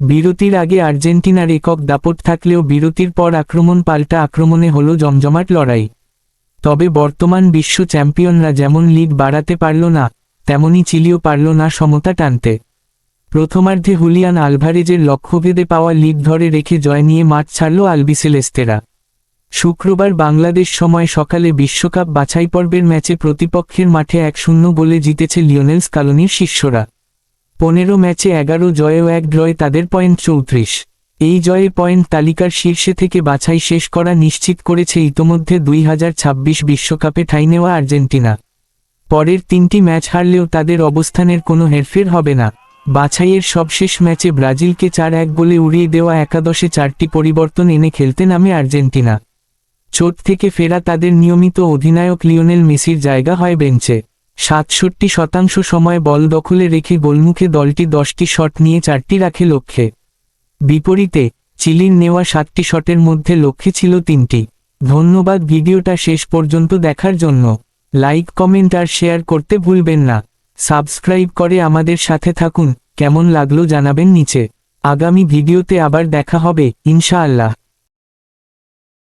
বিরতির আগে আর্জেন্টিনার একক দাপট থাকলেও বিরতির পর আক্রমণ পাল্টা আক্রমণে হল জমজমাট লড়াই। তবে বর্তমান বিশ্ব চ্যাম্পিয়নরা যেমন লিড বাড়াতে পারল না, তেমনি চিলিও পারল না সমতা টানতে। প্রথমার্ধে হুলিয়ান আলভারেজের লক্ষ্যভেদে পাওয়া লিড ধরে রেখে জয় নিয়ে মাঠ ছাড়ল আলবিসেলেস্তেরা। শুক্রবার বাংলাদেশ সময় সকালে বিশ্বকাপ বাছাই পর্বের ম্যাচে প্রতিপক্ষের মাঠে এক শূন্য গোলে জিতেছে লিওনেলস স্কালোনির শিষ্যরা। পনেরো ম্যাচে এগারো জয়ে ও এক ড্রয়ে তাদের পয়েন্ট চৌত্রিশ। এই জয়ে পয়েন্ট তালিকার শীর্ষে থেকে বাছাই শেষ করা নিশ্চিত করেছে ইতোমধ্যে দুই হাজার ছাব্বিশ বিশ্বকাপে ঠাঁই নেওয়া আর্জেন্টিনা। পরের তিনটি ম্যাচ হারলেও তাদের অবস্থানের কোনো হেরফের হবে না। বাছাইয়ের সবশেষ ম্যাচে ব্রাজিলকে চার এক গোলে উড়িয়ে দেওয়া একাদশে চারটি পরিবর্তন এনে খেলতে নামে আর্জেন্টিনা। চোট থেকে ফেরা তাদের নিয়মিত অধিনায়ক লিওনেল মেসির জায়গা হয় বেঞ্চে। সাতষট্টি শতাংশ সময় বল দখলে রেখে গোলমুখে দলটি দশটি শট নিয়ে চারটি রাখে লক্ষ্যে। বিপরীতে, চিলির নেওয়া সাতটি শটের মধ্যে লক্ষ্যে ছিল তিনটি। ধন্যবাদ ভিডিওটা শেষ পর্যন্ত দেখার জন্য। লাইক, কমেন্ট আর শেয়ার করতে ভুলবেন না। সাবস্ক্রাইব করে আমাদের সাথে থাকুন। কেমন লাগল জানাবেন নিচে। আগামী ভিডিওতে আবার দেখা হবে, ইনশাআল্লাহ।